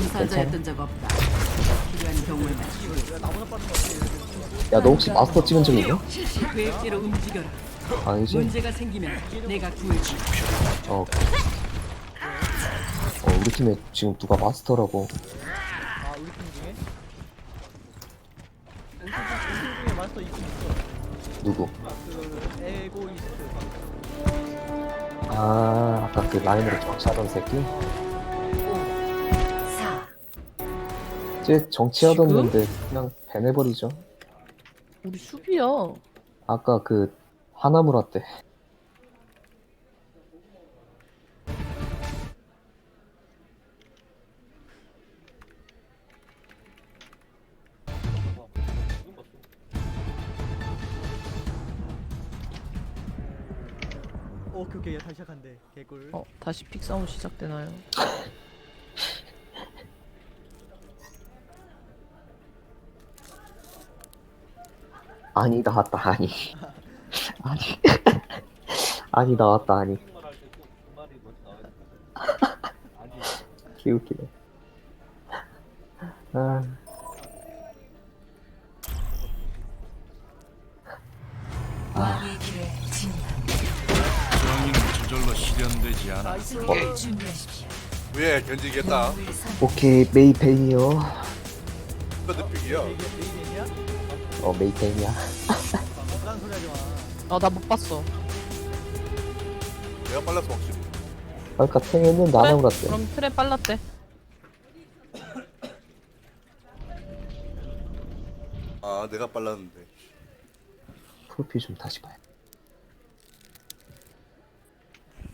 암살자였던 적 없다. 필요한 경우에만 야너 혹시 마스터 찍은 적 있냐? 계획대로 움직여라. 아니지? 문제가 생기면 내가 구해줄. 어. 어 우리 팀에 지금 누가 마스터라고 아 우리 팀 중에? 우리 팀, 우리 팀 중에 마스터 있긴 있어 누구? 그 에고이스트 아 아까 그 라인으로 정치하던 새끼? 4, 쟤 정치하던 놈인데 그냥 배내버리죠. 우리 수비야. 아까 그 하나무라 때. 오 오케이 오케이. 다시 시작한대 개꿀. 어, 다시 픽 싸움 시작되나요? 아니 나왔다 아니 아니 아니 나왔다 아니 개웃기네 아 왕의 길에 진다. 정의는 저절로 실현되지 않아. 수비를 준비하십시오. 왜 견디겠다. 영웅을 선 오케이 메이페인이요 스퍼드픽이야. 이게 메인이야? 어 메이페인이야 딴 소리 하지마 아, 나못 봤어. 내가 빨라서 확실히. 아까 탱했는데 하나무라 때 그럼 트랩 빨랐대. 아 내가 빨랐는데. 프로필 좀 다시 봐야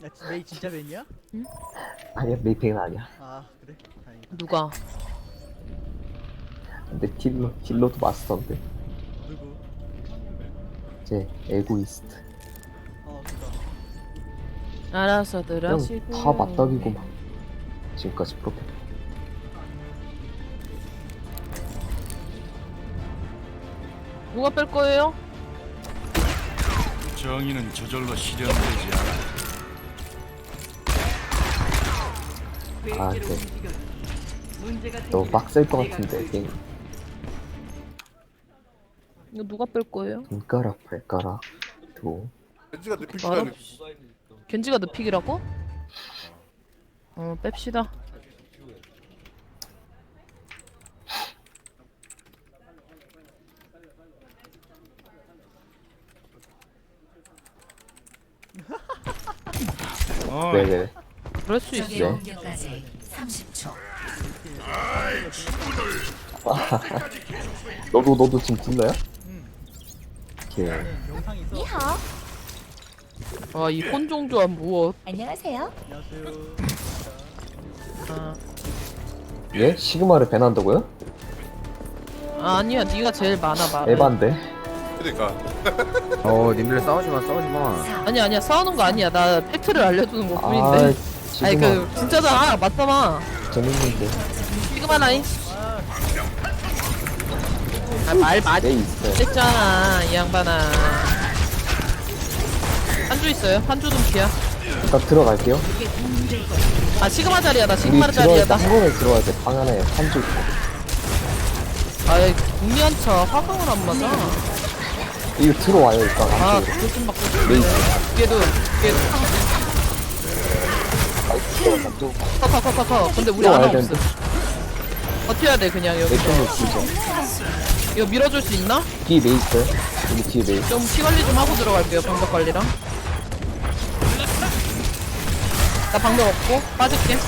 야 지- 메이 진짜 메인이야? 아니야 메이페인 아니야 아 그래? 다행이다 누가? 근데 딜로 딜로도 마스터인데 제 에고이스트 어 알아서들 하시고. 다 맞닥이고만 지금까지 프로필 누가 뺄 거예요? 정의는 저절로 실현되지 않아. 아, 네. 움직여라. 문제가 너무 빡셀 것 같은데. 게임 이거 누가 뺄 거예요? 손가락 발가락 도 벤지가 내 말아. 픽이라니. 겐지가 늪픽이라고? 어, 뺍시다. 어, 네네 그럴 수 적의 있어. 공격까지 30초. 너도 너도 지금 굴러요? 영상 있어 아, 이 혼종조합 무엇? 안녕하세요. 안녕하세요 아, 예? 시그마를 배난다고요? 아 아니야, 네가 제일 많아 말해. 에반데 그러니까. 어, 님들 싸우지 마, 싸우지 마. 4, 아니 아니야, 싸우는 거 아니야. 나 팩트를 알려주는 것아 뿐인데. 아니 시그마 그 진짜잖아, 맞잖아. 재밌는데 시그마 라인. 아, 말 많이 네 있어요 했잖아, 이 양반아. 한주 있어요. 한주 dum피야. 일단 들어갈게요 아 시그마 자리야, 나 우리 시그마 들어갈 자리야, 때 나. 한 번에 들어와야 돼 방 안에 한줄 있고 아, 국리한 차 화강을 안 맞아. 이거 들어와요 일단 아, 안쪽으로 그좀 맞고. 메이스 얘도, 얘도. 들어가자 또 커커커커커. 근데 우리 하나 들어와야 없어. 되는데 버텨야 돼 그냥 뒤죠 이거 밀어줄 수 있나? 뒤에 메이스 여기 뒤에 메이스 좀피 관리 좀 하고 들어갈게요 방벽 관리랑 나 방벽 없고 빠질게 어,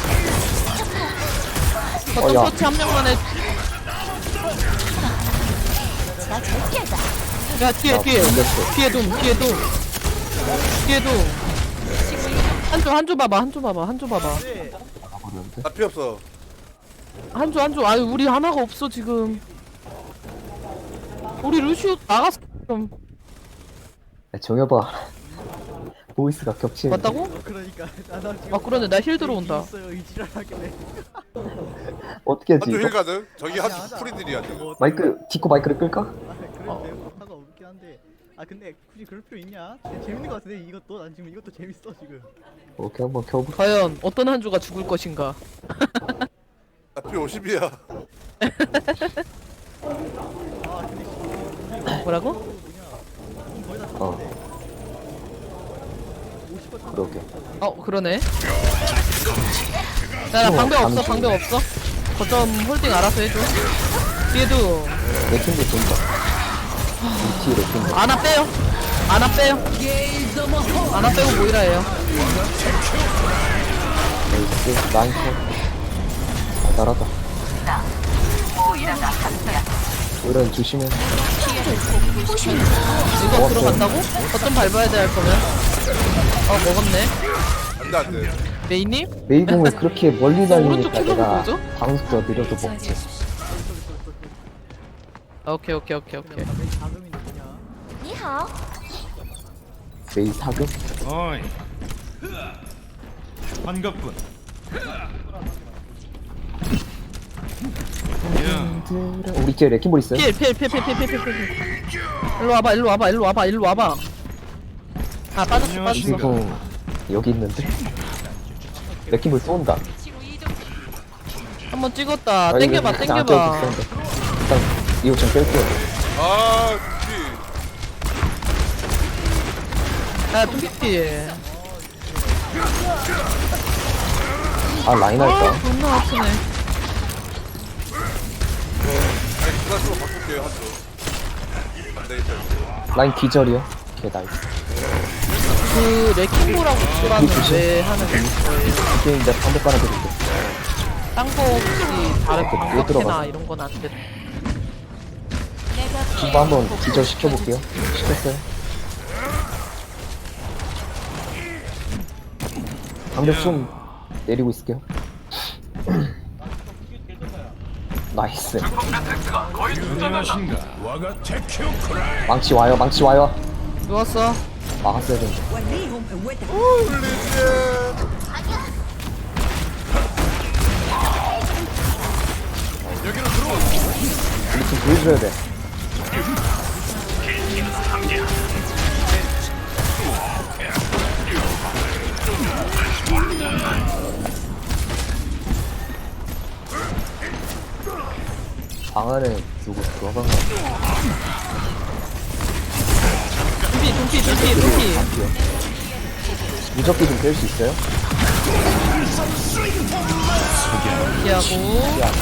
버튼 야. 터치 한 명만 해. 야 뒤에 나 뒤에 걸렸어. 뒤에 돔 뒤에 돔 뒤에 돔 한조 한조 봐봐 한조 봐봐 한조 봐봐 나 필요 없어. 한조 한조 아유 우리 하나가 없어 지금. 우리 루시오 나갔어 좀 야, 정여봐. 보이스가 겹치는데. 맞다고? 그러니까. 나나 지금 아 그러네. 나 힐 들어온다. 있어요 이 지랄하길래 어떻게 하지 한쪽 이거? 힐가든 저기 한쪽 하자. 프리들이야 지금. 뭐 마이크 디코 마이크를 끌까? 아 그래도 되고 화가 없긴 한데. 아 근데 굳이 그럴 필요 있냐? 재- 재밌는 거 같은데 이것도? 난 지금 이것도 재밌어 지금. 오케이 한번 켜보 과연 어떤 한조가 죽을 것인가 나피 50이야. 뭐라고? 어. 그러게. 어 그러네. 야나 방벽 없어 방벽 없어. 거점 홀딩 알아서 해줘. 뒤에도. 레킹도 돈다. 이 뒤에 레킹도 아나 빼요. 아나 빼요. 아나 빼고 모이라예요. 나이스. 라인 컷 달달하다 오히려 조심해 이거 들어간다고? 거점 밟아야 돼 할 거면 어 먹었네 안돼 안돼. 메이님? 메이공을 그렇게 멀리 달리니까 오른쪽 킬러가 내가 뭐죠? 방속도가 느려도 먹지 오케이 오케이 오케이 오케이 자금이 누구냐? 你好， 메이 사급? 어이. 반갑군. 야, 우리 뒤에 레킹볼 있어요? 필필필필필필필 일로 와봐 일로 와봐 일로 와봐 일로 와봐. 아 빠졌어 빠졌어. 지금 여기 있는데? 레킹볼 또 온다. 한번 찍었다. 아, 땡겨봐 이거 땡겨봐. 일단 이거 좀 뺄게요. 아 피. 야 뚱피피 아 라인 할까? 아 존나 아프네 바꿀게요 한쪽. 안 되겠다. 이거. 라인 기절이요? 오케이 나이스 그 레킹보라고 주라는 왜 하는 거예요 이게 이제 반대 깔아드릴게 딴거 혹시 다른 못 방법이나 들어가서. 이런 건 안 돼. 이거 한번 기절 시켜볼게요 시켰어요 방벽 좀 내리고 있을게요 나이스? 망치 와요 망치 와요. 누웠어? 막았어야 되는데. 우리 좀 보여줘야 돼 방 안에 누구 들어간 거 둠피 둠피 둠피 갈게요 무적기 좀 뺄 수 있어요? 피하고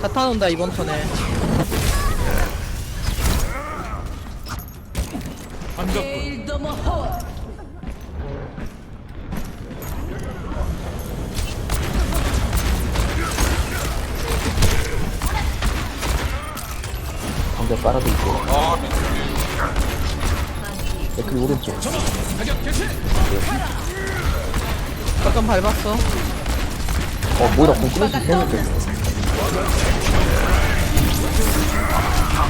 자탄 온다 이번 턴에 반갑군. 방벽 깔아드릴게요 댓글 오른쪽. 잠깐 밟았어? 어 뭐다 공 끊을 수 있었는데.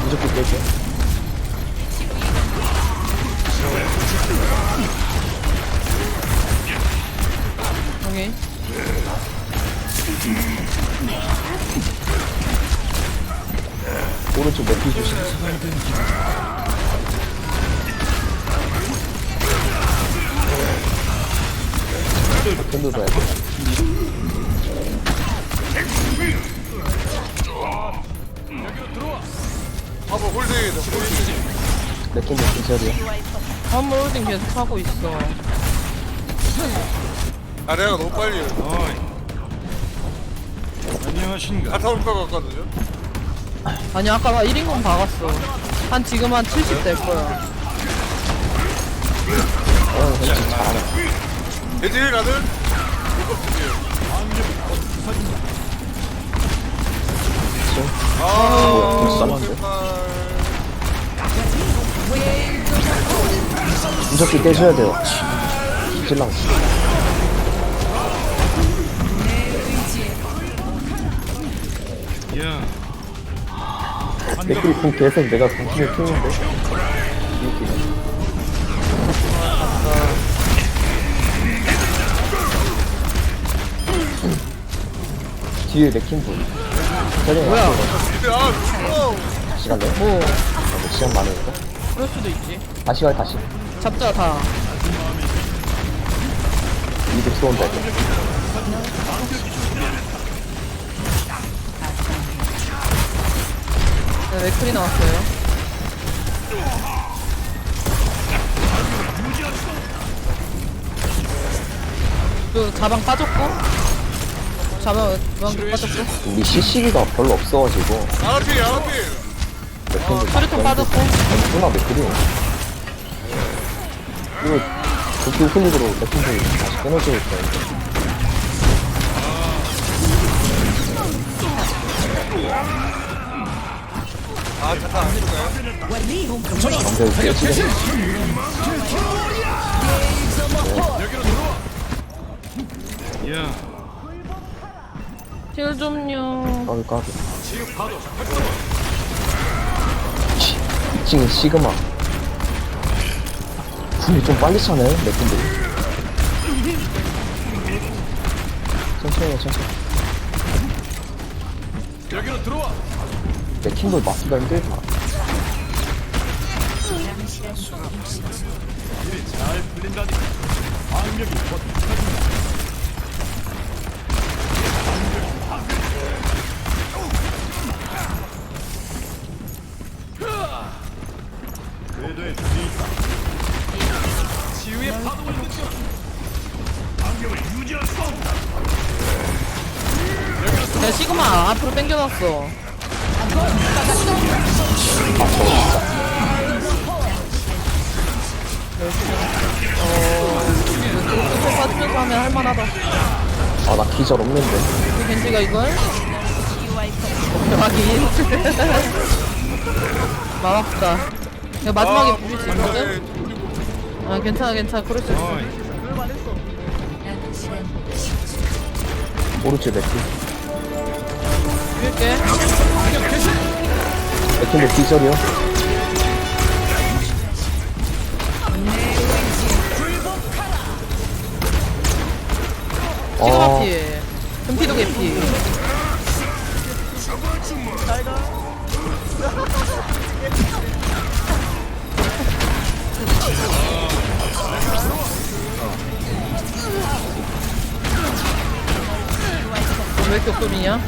무조건 뺄게. 여기 오른쪽 몇피 조심 펜도 둬야 돼 한번 홀딩 홀딩. 레킹도 기절이야 화물 홀딩 계속 하고 있어 아 내가 너무 빨리 어이. 안녕하신가? 갔다 올것 같거든요. 아니 아까 나 1인공 박았어. 한 지금 한 70 될 거야. 어 왠지 잘하네 대질 가들. 아, 공 썰었는데 무적기 떼줘야 돼요 찔랑 댓글이 공 계속 내가 공중에 키우는데? 이렇게 뒤에 레킹 보이. 저녁에 뭐야? 다시 갈래요? 뭐? 아, 뭐 시간 많으니까? 그럴 수도 있지. 다시 가요 다시. 잡자 다. 이득 쏘온다 이 네, 맥클이 나왔어요? 그 자방 빠졌고? 자방 무한기 빠졌고 우리 CC기가 별로 없어가지고. 아라필 아라필 맥힌들 수리통 빠졌고? 존나 맥힐이 이거 도쿄 클릭으로 맥힌들 다시 끊어지고 있어 아 잠깐 안야힐 좀요. 까비 까비 2층에 시그마. 분이 좀 빨리 차네 맥힌들이 천천히 해 천천히. 여기로 들어와 맥힌들 맞기가 힘들다 시그마 앞으로 당겨놨어 어... 빠지면서 하면 할만하다 아 나 기절 없는데 그 겐지가 이걸? 확인 마맙다 야 마지막에 부릴 수 있거든? 아 괜찮아 괜찮아 그럴 수 있어 그럴만 했어 남은 시간 10초. 오른쪽 맥힌 맥힌들 기절이요? 시그마 아피 금피도 개피. 왜 이렇게 없음이냐?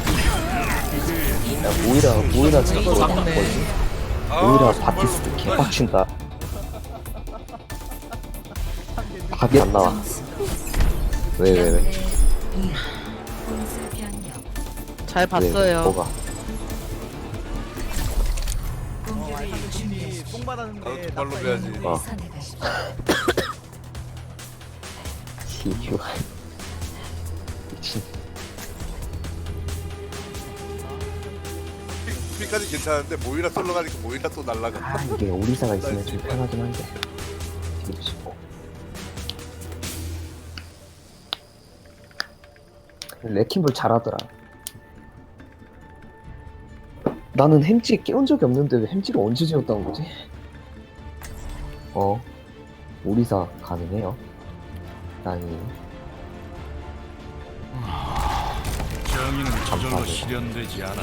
야, 모이라 이거 막네. 뭐지? 모이라 바티스트 개빡친다 답이 안 나와 왜왜 왜? 공수 변경. 잘 왜, 봤어요 뭐가? 공격을 팀이 준비하십시오. 뽕 받았는데 배야지 어. 선택하십시오. 미친 피까지 괜찮은데 모이라 솔로 가니까 모이라 또 날라가. 아 이게 오리사가 있으면 좀 편하긴 한데. 되게 싶어 레킹볼 잘하더라. 나는 햄찌 깨운 적이 없는데 왜 햄찌를 언제 지었다는 거지? 어? 오리사 가능해요? 다행히 정의는 저절로 감사합니다. 실현되지 않아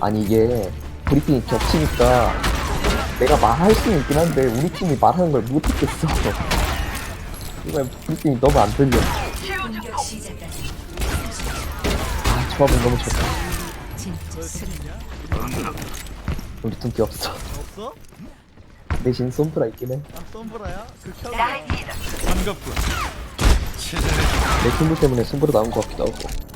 아니 이게 브리핑이 겹치니까 내가 말할 수는 있긴 한데 우리 팀이 말하는 걸 못듣겠어. 이거 브리핑이 너무 안 들려. 아 조합은 너무 좋다? 우리 tum기 없어. 없어? 대신 솜프라 있긴 해. 아 썸브라야? 그 켜라 반갑군. 내 팀들 때문에 솜프라 나온 것 같기도 하고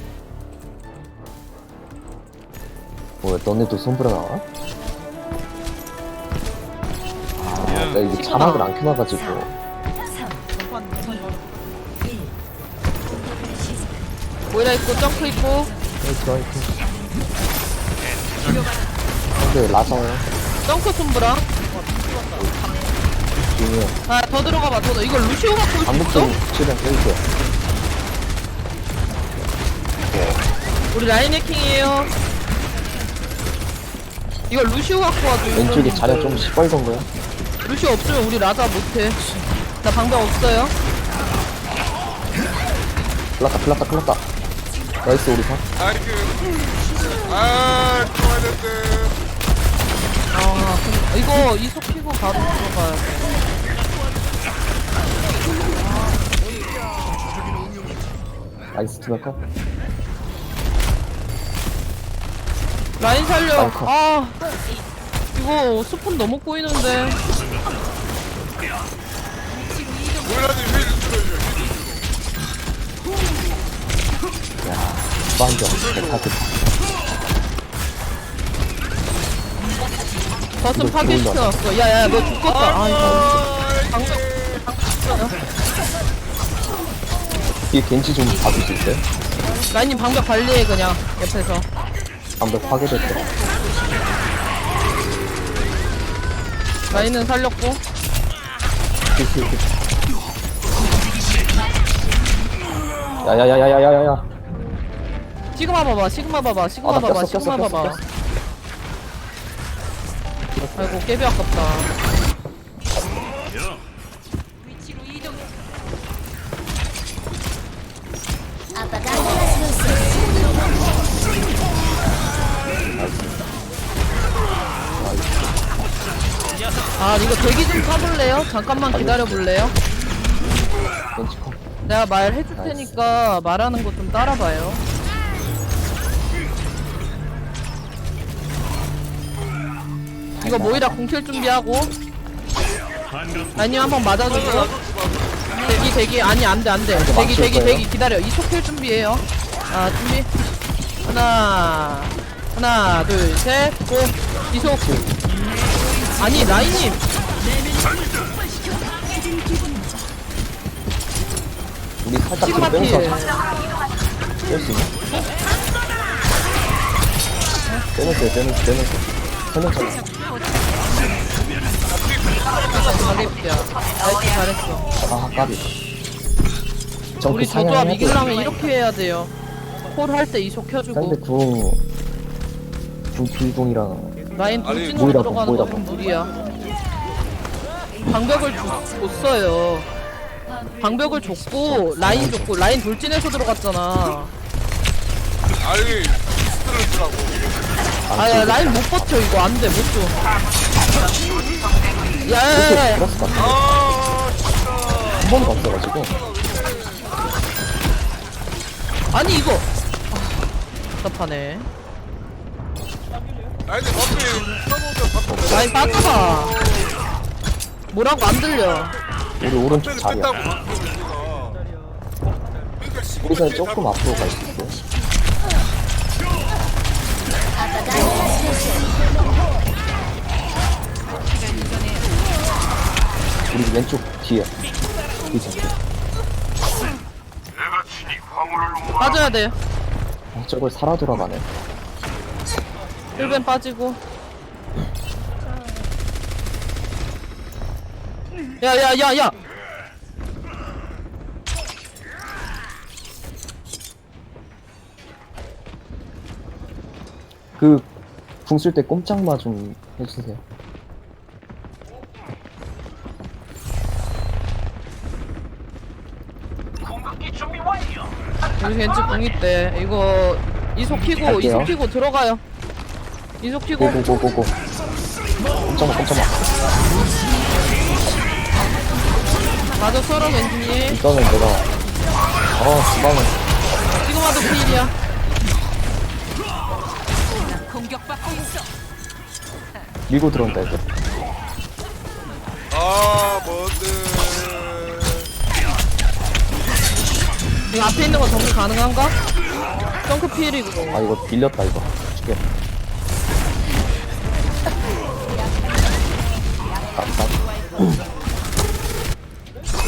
뭐야 너네도 솜프라 나와? 아 나 이게 자막을 안 켜놔가지고 3, 전판 전판 1. 시작. 모이라 있고 점프 있고 화이팅 화이팅 근데 라자요 점프 손브라 아더 들어가봐 더 이걸 루시오 갖고 올 수 있어? 반복적인 출연 해주세요 우리 라인 해킹이에요 이걸 루시오 갖고 와도 왼쪽에. 자리가 좀 시뻘건거요? 루시오 없으면 우리 라자 못해. 나 방법 없어요. 클났다 클났다 클났다. 나이스 우리 사 아이고 아 좋아야 되는데 아 그, 이거 이속 키고 바로 들어가야 돼. 나이스 투메커 라인 살려 컷. 아 이거 스폰 너무 꼬이는데. 주방경 백화트 버튼 이거 파괴시켜놨어 야야 너 죽겠다 아 이거 방금 뒤에 겐지 좀 봐줄 수 있어요? 라인님 방벽 관리해 그냥 옆에서 방벽 파괴됐다. 라인은 살렸고 야야야야야야야. 시그마 봐봐 시그마 봐봐 시그마 아, 봐봐 꼈어, 꼈어, 시그마 꼈어, 봐봐 꼈어. 아이고 깨비 아깝다 아 이거 대기 좀 타볼래요? 잠깐만 기다려볼래요? 내가 말 해줄 테니까 말하는 거 좀 따라봐요. 이거 모이라 공킬 준비하고. 아니 한번 맞아주고 대기 대기. 아니 안돼 안돼. 대기 대기 대기. 기다려. 이속킬 준비해요. 아 준비. 하나 하나 둘셋고. 이속 아니 라인님. 우리 살짝 시그마 필. 빼면서 뺄수 있나? 빼면서 빼면서 빼면서 잘해볼게요. 나이스 잘했어. 아 까비. 정크 우리 저조합 상향해야 돼 이기려면 이렇게 해야 돼요. 콜 할 때 이속 켜주고. 상대 궁 궁필궁이랑 라인 아니, 돌진으로 들어가는 거좀 무리야. 방벽을 줬, 줬어요. 방벽을 줬고 라인 줬고 라인 돌진해서 들어갔잖아. 아니 스트레스라고. 아야 라인 못 버텨 이거 안 돼 못 줘. 야야야 플러스 아 진짜. 한 번도 없어가지고 아니 이거 아, 답답하네. 아니 근데 어차피 써보면 바꿔. 라인 빠져봐. 뭐라고 안 들려. 우리 오른쪽 자리야. 그러니까 우리는 뒤에 조금 다- 앞으로 갈 수 있고 우리 왼쪽 뒤에 뒤에 빠져야 돼. 아, 저걸 살아 돌아가네 1벤 빠지고. 야 야 야 야! 그 궁 쓸 때 꼼짝마 좀 해주세요. 우리 겐지 궁 있대. 이거 이속 키고 갈게요. 이속 키고 들어가요 이속 키고. 고고고고고. 꼼짝마 꼼짝마. 맞아 서로 겐지님 이거는 내가 어 주방은 지금 와도 필이야. 공격받고 있어. 밀고 들어온다 이제. 아 뭔데. 이거 앞에 있는 거 정리 가능한가? 덩크 필이고. 아 이거 밀렸다 이거. 죽여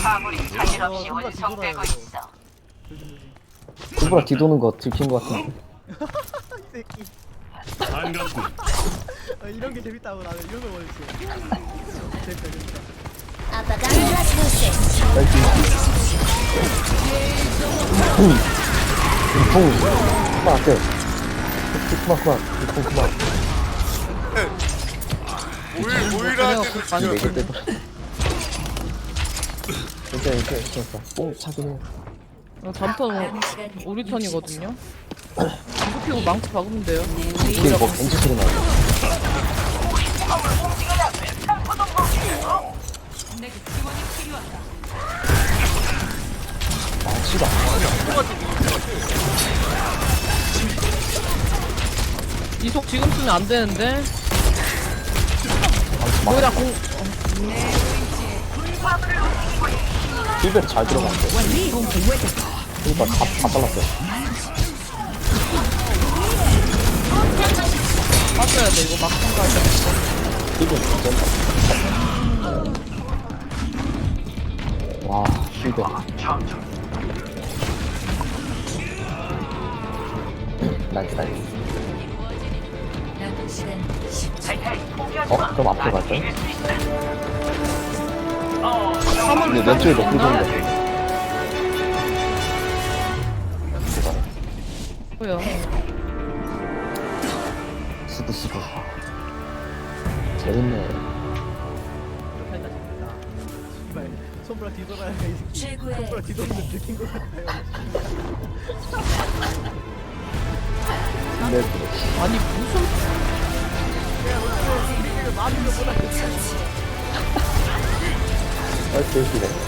화물이 자신없이 원성되고 있어. 쿠브라 뒤도는 거 들킨 거 같은데. 새끼. 반갑군. 이런 게 재밌다고 나는 이런 걸 원했어. 재밌다 재밌다. 아빠가 플라스틱. 나이스. 음. 음, 음. 그만 안 돼. 그만 그만. 그만 그만. 지금 네개 빼고 괜찮아 괜찮아 괜찮아. 뽕 차긴 해 어, 다음 턴 우리 턴이거든요. 이속 키고 망치 박으면 돼요. 이게 뭐 벤지 소리 나네 내게 지원이 필요하다. 망치가 이속 지금 쓰면 안 되는데. 망치 막 거기다 공 힐베잘 들어갔는데 그러니까 다, 다 잘랐어요 빠져야 돼. 이거 막상 가야 돼. 힐베 진짜 와 힐베 나이스 나이스 남은 시간 10초. 어? 그럼 앞으로 갈까요? 근데 몇분 정도 뭐 할수 있